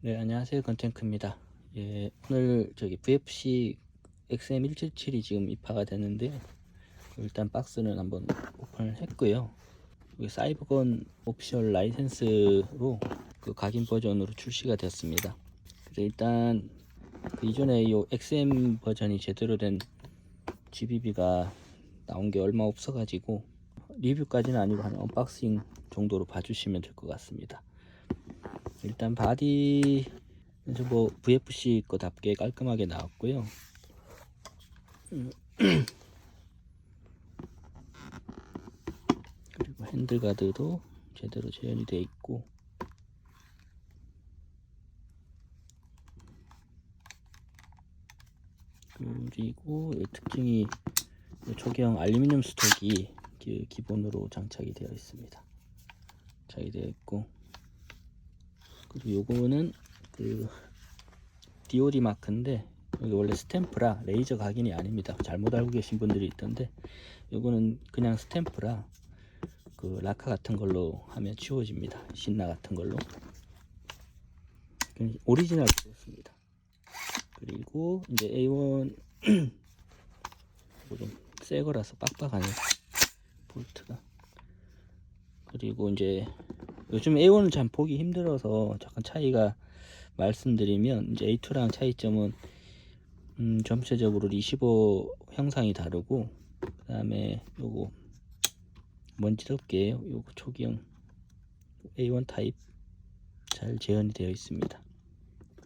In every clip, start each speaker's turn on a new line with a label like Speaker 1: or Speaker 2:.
Speaker 1: 네, 안녕하세요. 건탱크입니다. 예, 오늘 저기 VFC XM177이 지금 입하가 되는데 일단 박스는 한번 오픈을 했고요. 사이버건 오피셜 라이센스로 그 각인 버전으로 출시가 됐습니다. 그래서 일단 그 이전에 이 XM 버전이 제대로 된 GBB가 나온 게 얼마 없어 가지고 리뷰까지는 아니고 한 언박싱 정도로 봐주시면 될 것 같습니다. 일단 바디 뭐 VFC 거답게 깔끔하게 나왔고요. 음. 그리고 핸들 가드도 제대로 재현이 되어 있고 그리고 이 특징이 이 초기형 알루미늄 스톡이 기- 기본으로 장착이 되어 있습니다. 장착이 되어 있고 그리고 요거는 그 DOD 마크인데 여기 원래 스탬프라 레이저 각인이 아닙니다. 잘못 알고 계신 분들이 있던데 요거는 그냥 스탬프라 그 라카 같은 걸로 하면 지워집니다. 신나 같은 걸로 오리지널 그렇습니다. 그리고 이제 A1 좀새 거라서 빡빡하네 볼트가 그리고 이제 요즘 A1은 참 보기 힘들어서 잠깐 차이가 말씀드리면 이제 A2랑 차이점은 음, 전체적으로 리시버 형상이 다르고 그 다음에 요거 먼지덮개 요거 초기형 A1 타입 잘 재현이 되어 있습니다.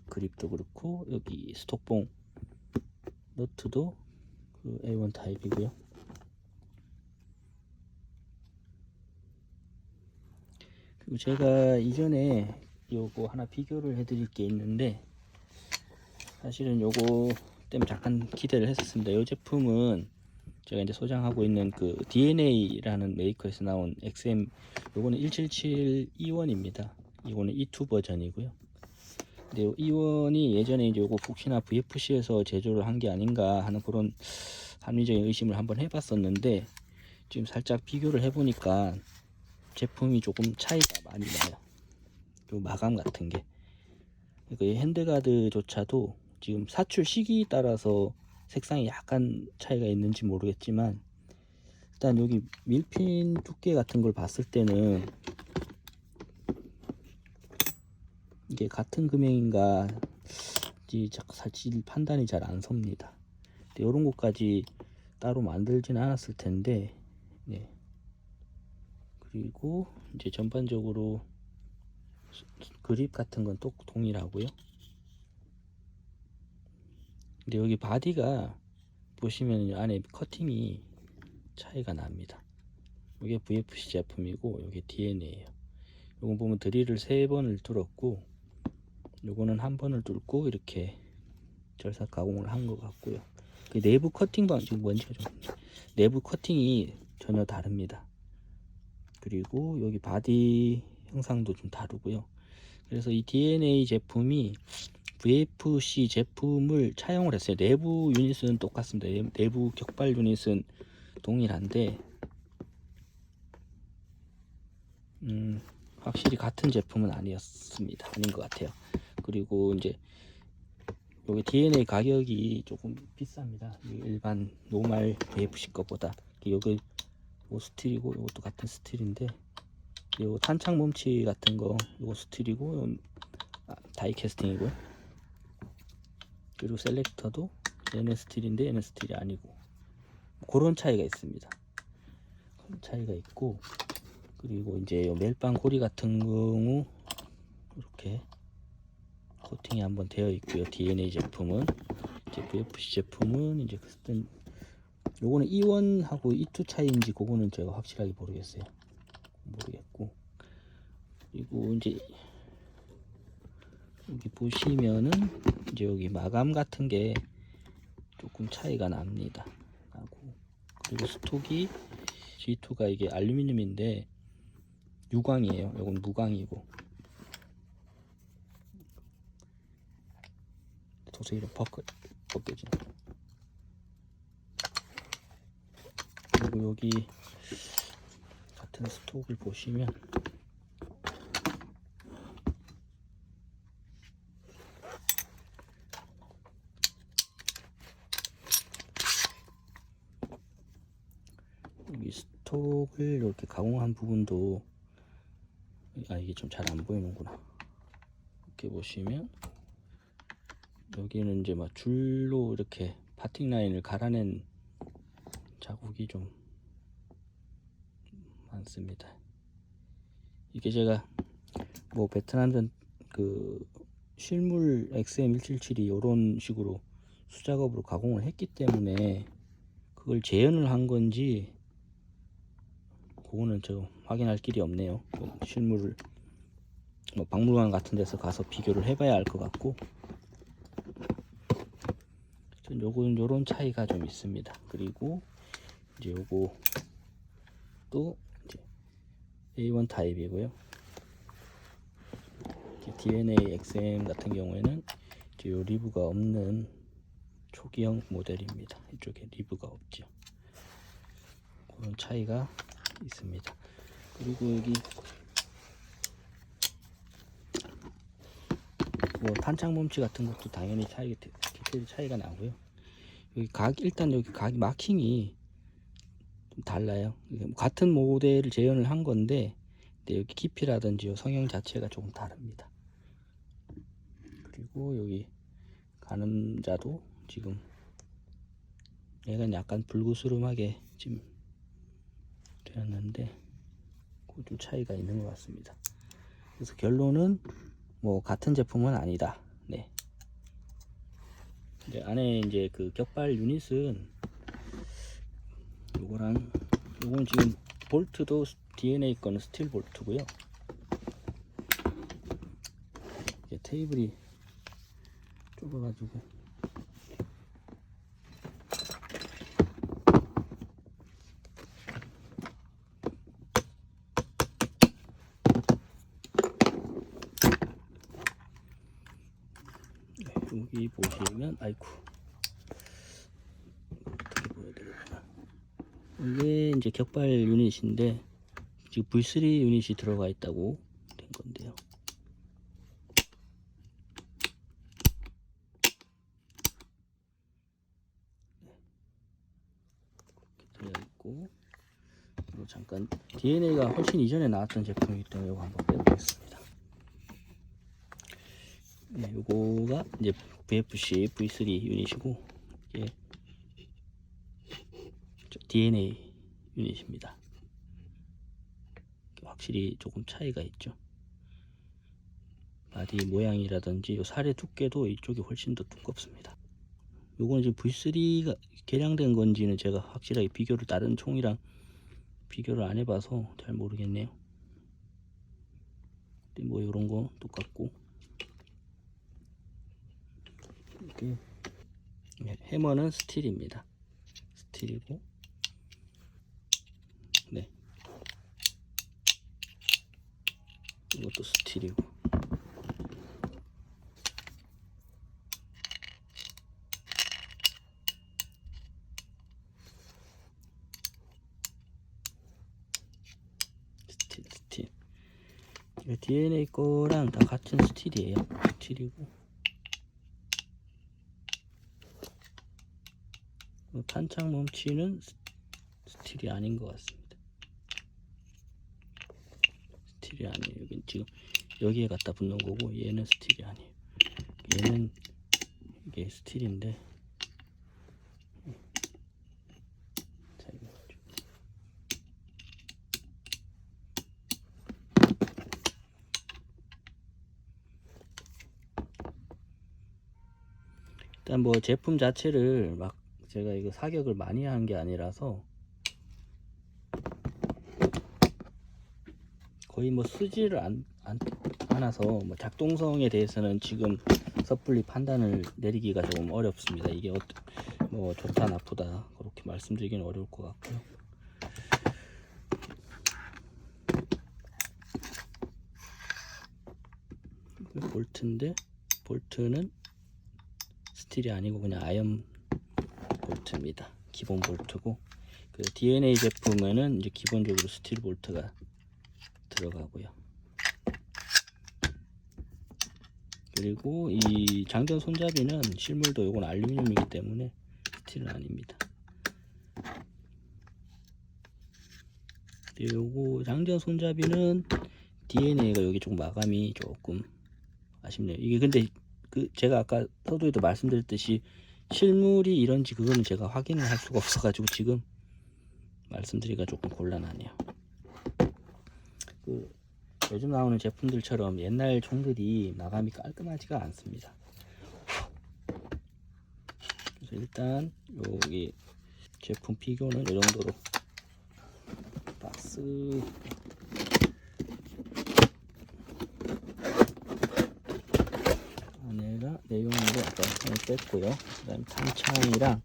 Speaker 1: 그립도 그렇고 여기 스톡봉 너트도 그 A1 타입이고요 그리고 제가 이전에 요거 하나 비교를 해드릴 게 있는데 사실은 요거 때문에 잠깐 기대를 했었습니다. 이 제품은 제가 이제 소장하고 있는 그 DNA라는 메이커에서 나온 XM 요거는 177 E1입니다. 이거는 E2 버전이고요. 근데 요 E1이 예전에 이제 요거 혹시나 VFC에서 제조를 한 게 아닌가 하는 그런 합리적인 의심을 한번 해봤었는데 지금 살짝 비교를 해보니까 제품이 조금 차이가 많이 나요. 요 마감 같은 게. 그러니까 이 핸드가드조차도 지금 사출 시기에 따라서 색상이 약간 차이가 있는지 모르겠지만 일단 여기 밀핀 두께 같은 걸 봤을 때는 이게 같은 금액인가 사실 판단이 잘 안 섭니다. 이런 것까지 따로 만들지는 않았을 텐데 네. 그리고 이제 전반적으로 그립 같은 건 또 동일하고요. 근데 여기 바디가 보시면 안에 커팅이 차이가 납니다. 이게 VFC 제품이고 이게 DNA예요. 요거 보면 드릴을 세 번을 뚫었고 요거는 한 번을 뚫고 이렇게 절삭 가공을 한 것 같고요. 그 내부 커팅 방 지금 먼지가 좀 내부 커팅이 전혀 다릅니다. 그리고 여기 바디 형상도 좀 다르고요. 그래서 이 DNA 제품이 VFC 제품을 차용을 했어요. 내부 유닛은 똑같습니다. 내- 내부 격발 유닛은 동일한데, 음, 확실히 같은 제품은 아니었습니다. 아닌 것 같아요. 그리고 이제 여기 DNA 가격이 조금 비쌉니다. 이 일반 노말 VFC 거보다 여 기뭐 스틸이고 이것도 같은 스틸인데 요 탄창 몸치 같은 거 요거 스틸이고 요 아, 다이 캐스팅이고요. 그리고 셀렉터도 얘는 스틸인데 얘는 스틸이 아니고 그런 차이가 있습니다. 그런 차이가 있고 그리고 이제 요 멜빵 고리 같은 경우 이렇게 코팅이 한번 되어 있고요. DNA 제품은 이제 VFC 제품은 이제 요거는 E1하고 E2 차이인지 그거는 제가 확실하게 모르겠어요. 모르겠고. 그리고 이제 여기 보시면은 이제 여기 마감 같은 게 조금 차이가 납니다. 그리고 스톡이 G2가 이게 알루미늄인데 유광이에요. 이건 무광이고. 도저히 이렇게 벗겨, 벗겨지네 그리고 여기 같은 스톡을 보시면 여기 스톡을 이렇게 가공한 부분도 아 이게 좀 잘 안 보이는구나. 이렇게 보시면 여기는 이제 막 줄로 이렇게 파팅 라인을 갈아낸 자국이 좀 많습니다. 이게 제가 뭐 베트남전 그 실물 XM177이 이런 식으로 수작업으로 가공을 했기 때문에 그걸 재현을 한 건지 그거는 저 확인할 길이 없네요. 그 실물을 뭐 박물관 같은 데서 가서 비교를 해봐야 알 것 같고 전 요건 요런 차이가 좀 있습니다. 그리고 이제 요거 또 A1 타입이고요. DNA XM 같은 경우에는 요 리브가 없는 초기형 모델입니다. 이쪽에 리브가 없죠. 그런 차이가 있습니다. 그리고 여기 뭐 탄창 멈치 같은 것도 당연히 차이 디테일 차이가 나고요. 여기 각 일단 여기 각 마킹이 좀 달라요. 이게 뭐 같은 모델을 재현을 한 건데 여기 깊이라든지 요 성형 자체가 조금 다릅니다. 그리고 여기 가늠자도 지금 얘는 약간 불구스름하게 지금 되었는데 그좀 차이가 있는 것 같습니다. 그래서 결론은 뭐 같은 제품은 아니다. 네. 이제 안에 이제 그 격발 유닛은 요거랑 요건 지금 볼트도 DNA 거는 스틸 볼트고요. 테이블이 좁아가지고 네, 여기 보시면 아이쿠 어떻게 보여드릴까 이게 이제 격발 유닛인데 지금 V3 유닛이 들어가 있다고 된 건데요. 되어 있고 그리고 잠깐 DNA가 훨씬 이전에 나왔던 제품이기 때문에 이거 한번 빼보겠습니다. 네, 요거가 이제 VFC V3 유닛이고 이게 저 DNA 유닛입니다. 확실히 조금 차이가 있죠. 바디 모양이라든지 요 살의 두께도 이쪽이 훨씬 더 두껍습니다. 요거는 지금 V3가 개량된 건지는 제가 확실하게 비교를 다른 총이랑 비교를 안 해봐서 잘 모르겠네요. 근데 뭐 이런 거 똑같고 이렇게 네, 해머는 스틸입니다. 스틸이고 네 이것도 스틸이고 스틸 스틸 이거 DNA 거랑 다 같은 스틸이에요. 스틸이고 멈치는 스- 스틸이 아닌 것 같습니다. 스틸이 아니에요. 여기 지금 여기에 갖다 붙는 거고 얘는 스틸이 아니에요. 얘는 이게 스틸인데. 일단 뭐 제품 자체를 막 제가 이거 사격을 많이 한 게 아니라서 거의 뭐 쓰지를 않, 않, 않아서 뭐 작동성에 대해서는 지금 섣불리 판단을 내리기가 조금 어렵습니다. 이게 어, 뭐 좋다 나쁘다 그렇게 말씀드리기는 어려울 것 같고요. 볼트인데 볼트는 스틸이 아니고 그냥 아연 볼트입니다. 기본 볼트고 그 DNA 제품에는 이제 기본적으로 스틸 볼트가 들어가고요. 그리고 이 장전 손잡이는 실물도 이건 알루미늄이기 때문에 스틸은 아닙니다. 요거 장전 손잡이는 DNA가 여기 조금 마감이 조금 아쉽네요. 이게 근데 그 제가 아까 서두에도 말씀드렸듯이 실물이 이런지 그거는 제가 확인을 할 수가 없어가지고 지금 말씀드리기가 조금 곤란하네요. 그 요즘 나오는 제품들처럼 옛날 총들이 마감이 깔끔하지가 않습니다. 그래서 일단 여기 제품 비교는 이 정도로 박스 안에가 아까 손을 뺐고요. 그다음 탄창이랑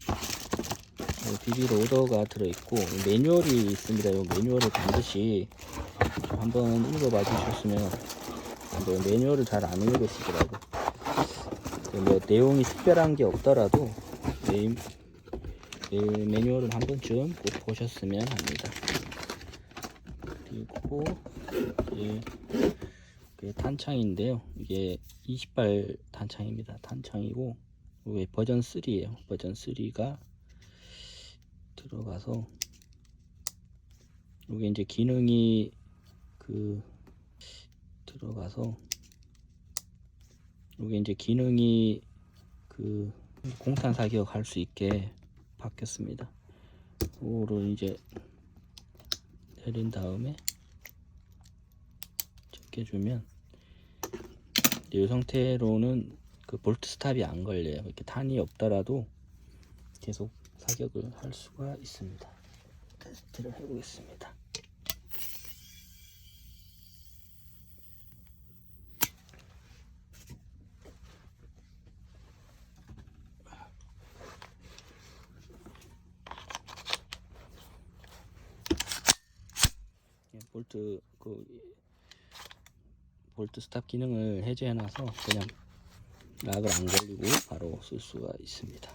Speaker 1: 요 비비 로더가 들어있고 매뉴얼이 있습니다. 이 매뉴얼을 반드시 좀 한번 읽어봐 주셨으면 한번 매뉴얼을 잘 안 읽으시더라고. 그뭐 내용이 특별한 게 없더라도 이, 이 매뉴얼을 한 번쯤 꼭 보셨으면 합니다. 그리고 이게 그게 탄창인데요. 이게 20발 탄창입니다. 탄창이고 이게 버전 3예요. 버전 3가 들어가서 이게 이제 기능이 그 들어가서 이게 이제 기능이 그 공탄 사격 할 수 있게 바뀌었습니다. 이거를 이제 내린 다음에 제껴주면 이 상태로는 그 볼트 스탑이 안 걸려요. 이렇게 탄이 없더라도 계속 사격을 할 수가 있습니다. 테스트를 해보겠습니다. 볼트 그 볼트 스탑 기능을 해제해 놔서 그냥 락을 안 걸리고 바로 쓸 수가 있습니다.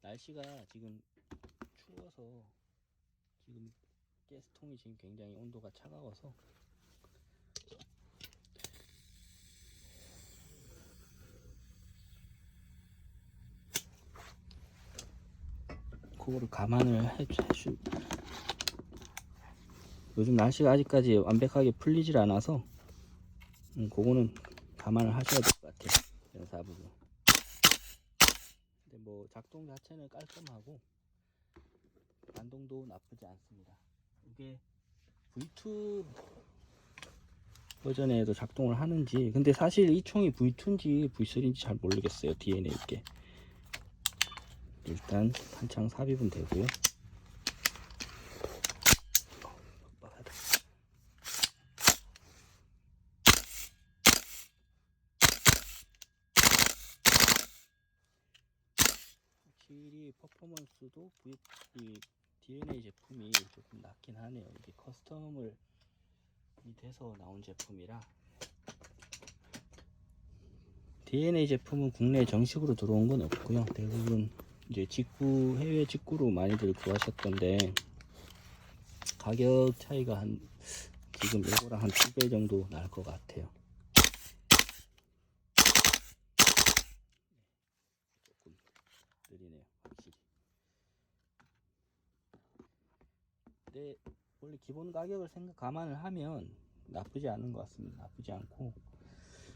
Speaker 1: 날씨가 지금 추워서 지금 가스통이 지금 굉장히 온도가 차가워서 그거를 감안을 해, 해주 요즘 날씨가 아직까지 완벽하게 풀리질 않아서 음, 그거는 감안을 하셔야 될 것 같아요. 연사 부분 근데 뭐 작동 자체는 깔끔하고 반동도 나쁘지 않습니다. 이게 V2 버전에도 작동을 하는지 근데 사실 이 총이 V2인지 V3인지 잘 모르겠어요 DNA 있게 일단 탄창 삽입은 빡빡하다. 확실히 퍼포먼스도 V, 이 DNA 제품이 조금 낮긴 하네요. 이게 커스텀을 이 돼서 나온 제품이라 DNA 제품은 국내에 정식으로 들어온 건 없고요. 대부분 이제 직구 해외 직구로 많이들 구하셨던데 가격 차이가 한 지금 이거랑 한 두 배 정도 날 것 같아요. 조금 느리네요, 확실히. 근데 원래 기본 가격을 생각 감안을 하면 나쁘지 않은 것 같습니다. 나쁘지 않고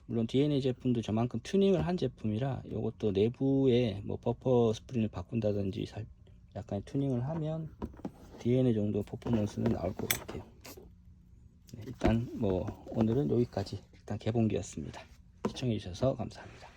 Speaker 1: 물론 DNA 제품도 저만큼 튜닝을 한 제품이라 이것도 내부에 뭐 버퍼 스프링을 바꾼다든지 살 약간 튜닝을 하면 DNA 정도 퍼포먼스는 나올 것 같아요. 네, 일단 뭐 오늘은 여기까지 일단 개봉기였습니다. 시청해 주셔서 감사합니다.